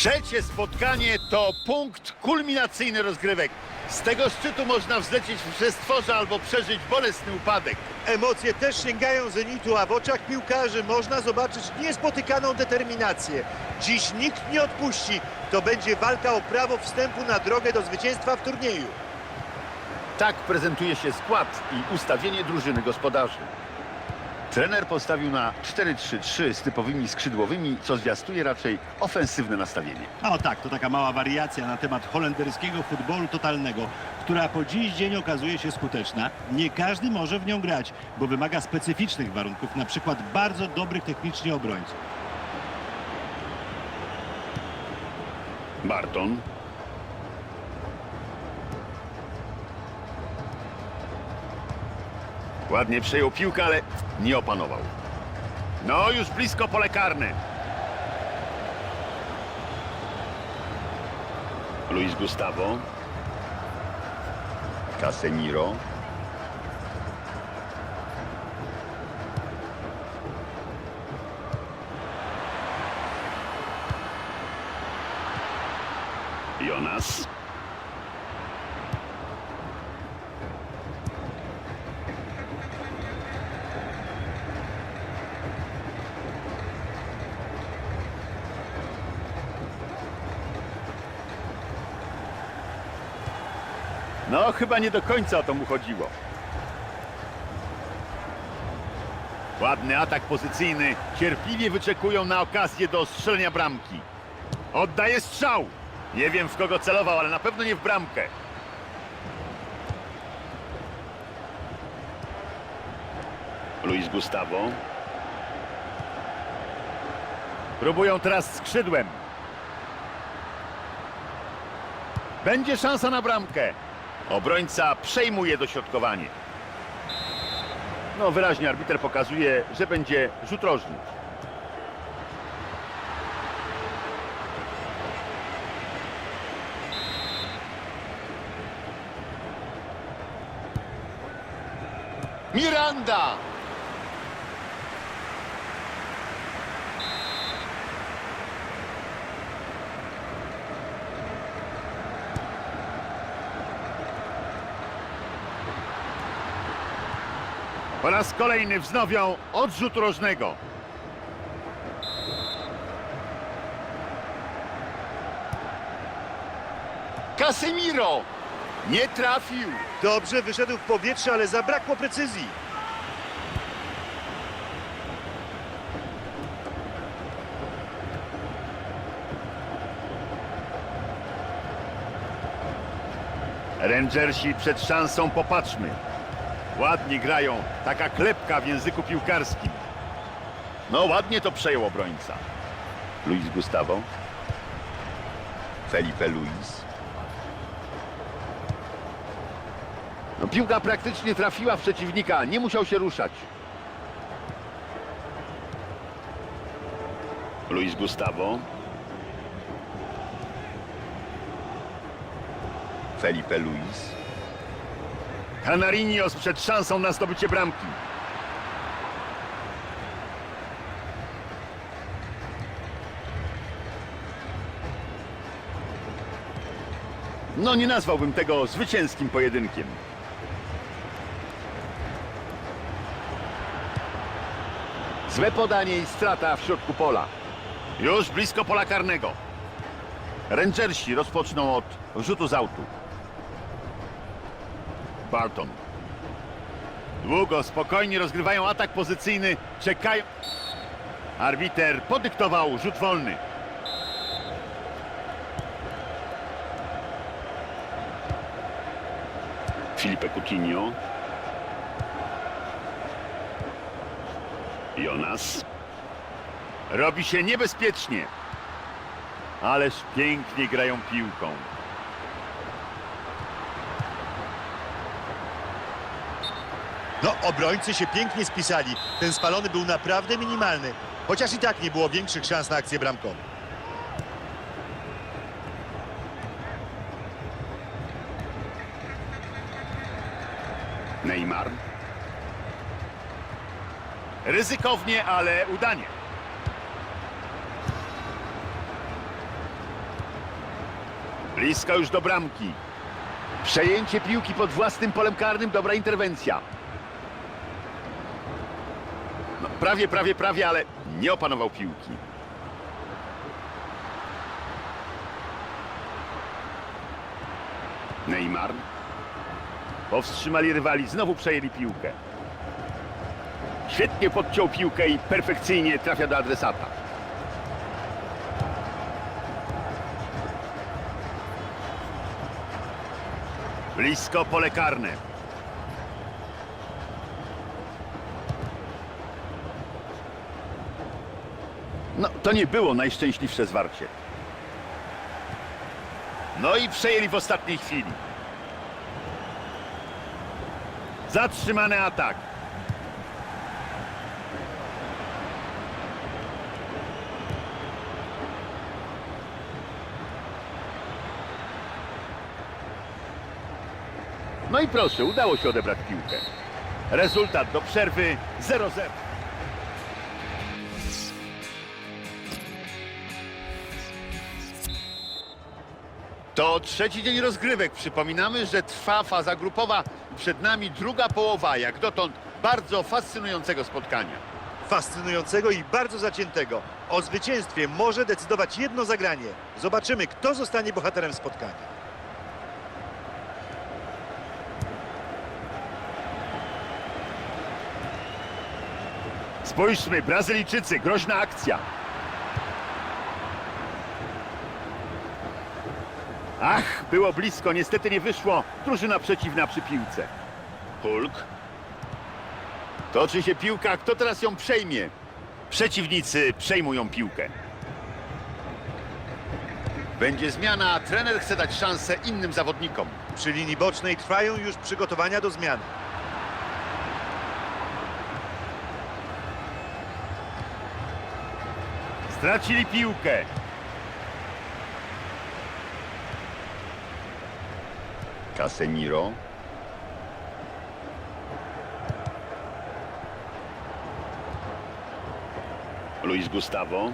Trzecie spotkanie to punkt kulminacyjny rozgrywek. Z tego szczytu można wzlecieć w przestworze albo przeżyć bolesny upadek. Emocje też sięgają zenitu, a w oczach piłkarzy można zobaczyć niespotykaną determinację. Dziś nikt nie odpuści. To będzie walka o prawo wstępu na drogę do zwycięstwa w turnieju. Tak prezentuje się skład i ustawienie drużyny gospodarzy. Trener postawił na 4-3-3 z typowymi skrzydłowymi, co zwiastuje raczej ofensywne nastawienie. O tak, to taka mała wariacja na temat holenderskiego futbolu totalnego, która po dziś dzień okazuje się skuteczna. Nie każdy może w nią grać, bo wymaga specyficznych warunków, na przykład bardzo dobrych technicznie obrońców. Barton. Ładnie przejął piłkę, ale nie opanował. No, już blisko pole karne. Luis Gustavo. Casemiro. Jonas. Chyba nie do końca o to mu chodziło. Ładny atak pozycyjny. Cierpliwie wyczekują na okazję do strzelenia bramki. Oddaje strzał. Nie wiem w kogo celował, ale na pewno nie w bramkę. Luis Gustavo. Próbują teraz skrzydłem. Będzie szansa na bramkę. Obrońca przejmuje dośrodkowanie. No wyraźnie arbiter pokazuje, że będzie rzut rożny. Miranda! Po raz kolejny wznowią odrzut rożnego. Casemiro! Nie trafił! Dobrze wyszedł w powietrze, ale zabrakło precyzji. Rangersi przed szansą popatrzmy. Ładnie grają, taka klepka w języku piłkarskim. No ładnie to przejął obrońca. Luis Gustavo. Felipe Luis. No piłka praktycznie trafiła w przeciwnika, nie musiał się ruszać. Luis Gustavo. Felipe Luis. Canarinho przed szansą na zdobycie bramki. No nie nazwałbym tego zwycięskim pojedynkiem. Złe podanie i strata w środku pola. Już blisko pola karnego. Rangersi rozpoczną od rzutu z autu. Barton. Długo, spokojnie rozgrywają atak pozycyjny. Czekają. Arbiter podyktował rzut wolny. Filipe Coutinho. Jonas. Robi się niebezpiecznie. Ależ pięknie grają piłką. No, obrońcy się pięknie spisali. Ten spalony był naprawdę minimalny. Chociaż i tak nie było większych szans na akcję bramkową. Neymar. Ryzykownie, ale udanie. Blisko już do bramki. Przejęcie piłki pod własnym polem karnym, dobra interwencja. No, prawie, prawie, prawie, ale nie opanował piłki. Neymar. Powstrzymali rywali, znowu przejęli piłkę. Świetnie podciął piłkę i perfekcyjnie trafia do adresata. Blisko pole karne. No, to nie było najszczęśliwsze zwarcie. No i przejęli w ostatniej chwili. Zatrzymany atak. No i proszę, udało się odebrać piłkę. Rezultat do przerwy 0-0. To trzeci dzień rozgrywek. Przypominamy, że trwa faza grupowa. Przed nami druga połowa, jak dotąd bardzo fascynującego spotkania. Fascynującego i bardzo zaciętego. O zwycięstwie może decydować jedno zagranie. Zobaczymy, kto zostanie bohaterem spotkania. Spójrzmy, Brazylijczycy, groźna akcja. Ach, było blisko, niestety nie wyszło. Drużyna przeciwna przy piłce. Hulk. Toczy się piłka, kto teraz ją przejmie? Przeciwnicy przejmują piłkę. Będzie zmiana, a trener chce dać szansę innym zawodnikom. Przy linii bocznej trwają już przygotowania do zmiany. Stracili piłkę. Casemiro. Luis Gustavo.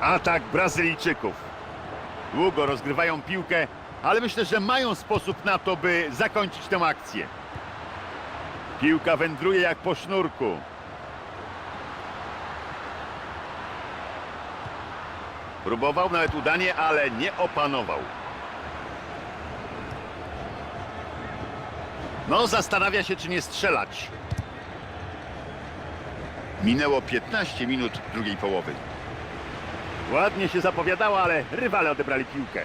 Atak Brazylijczyków. Długo rozgrywają piłkę, ale myślę, że mają sposób na to, by zakończyć tę akcję. Piłka wędruje jak po sznurku. Próbował nawet udanie, ale nie opanował. No, zastanawia się, czy nie strzelać. Minęło 15 minut drugiej połowy. Ładnie się zapowiadało, ale rywale odebrali piłkę.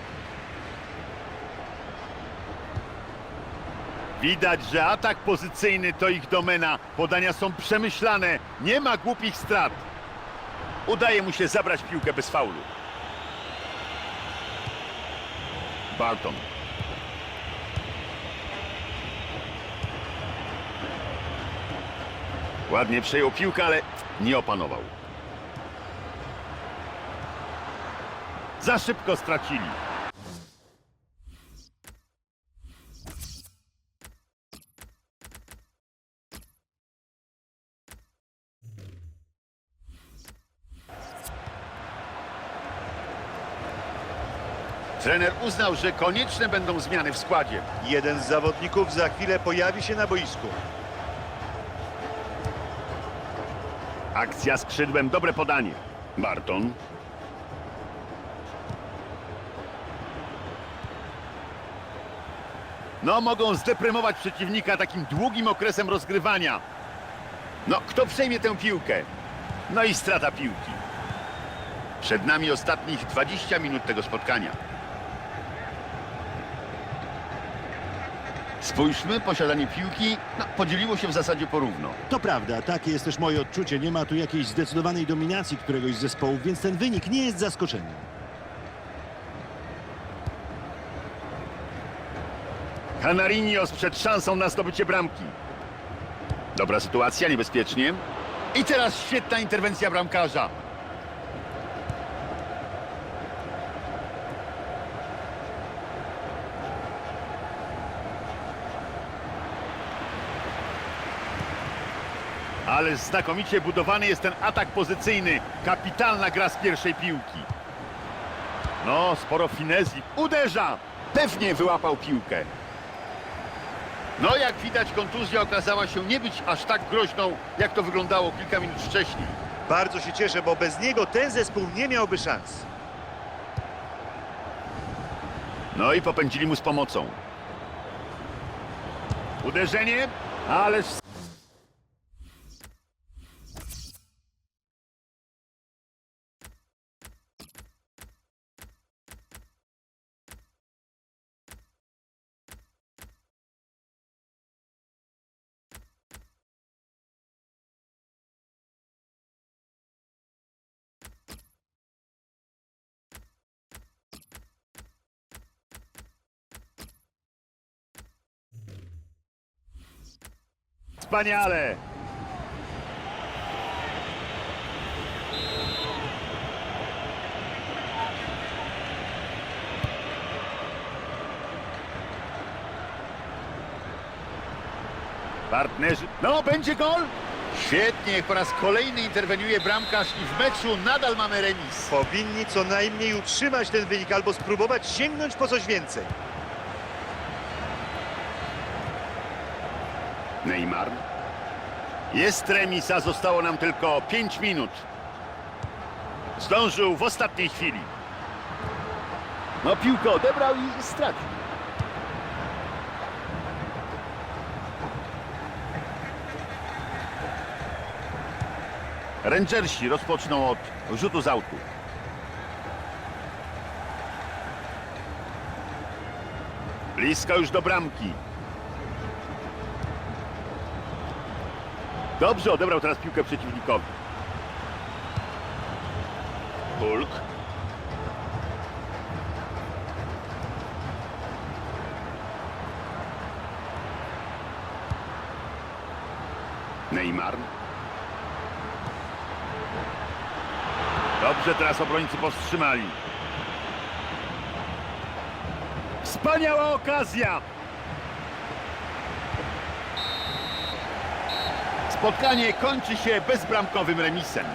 Widać, że atak pozycyjny to ich domena. Podania są przemyślane. Nie ma głupich strat. Udaje mu się zabrać piłkę bez faulu. Barton. Ładnie przejął piłkę, ale nie opanował. Za szybko stracili. Trener uznał, że konieczne będą zmiany w składzie. Jeden z zawodników za chwilę pojawi się na boisku. Akcja skrzydłem, dobre podanie. Barton. No, mogą zdeprymować przeciwnika takim długim okresem rozgrywania. No, kto przejmie tę piłkę? No i strata piłki. Przed nami ostatnich 20 minut tego spotkania. Spójrzmy, posiadanie piłki no, podzieliło się w zasadzie porówno. To prawda, takie jest też moje odczucie. Nie ma tu jakiejś zdecydowanej dominacji któregoś z zespołów, więc ten wynik nie jest zaskoczeniem. Canarinho przed szansą na zdobycie bramki. Dobra sytuacja, niebezpiecznie. I teraz świetna interwencja bramkarza. Ale znakomicie budowany jest ten atak pozycyjny. Kapitalna gra z pierwszej piłki. No, sporo finezji. Uderza! Pewnie wyłapał piłkę. No, jak widać, kontuzja okazała się nie być aż tak groźną, jak to wyglądało kilka minut wcześniej. Bardzo się cieszę, bo bez niego ten zespół nie miałby szans. No i popędzili mu z pomocą. Uderzenie, ależ wspaniale. Partnerzy. No, będzie gol! Świetnie, po raz kolejny interweniuje bramkarz i w meczu nadal mamy remis. Powinni co najmniej utrzymać ten wynik albo spróbować sięgnąć po coś więcej. Neymar. Jest remis, a zostało nam tylko 5 minut. Zdążył w ostatniej chwili. No piłkę odebrał i stracił. Rangersi rozpoczną od rzutu z autu. Blisko już do bramki. Dobrze odebrał teraz piłkę przeciwnikowi. Hulk. Neymar. Dobrze teraz obrońcy powstrzymali. Wspaniała okazja! Spotkanie kończy się bezbramkowym remisem.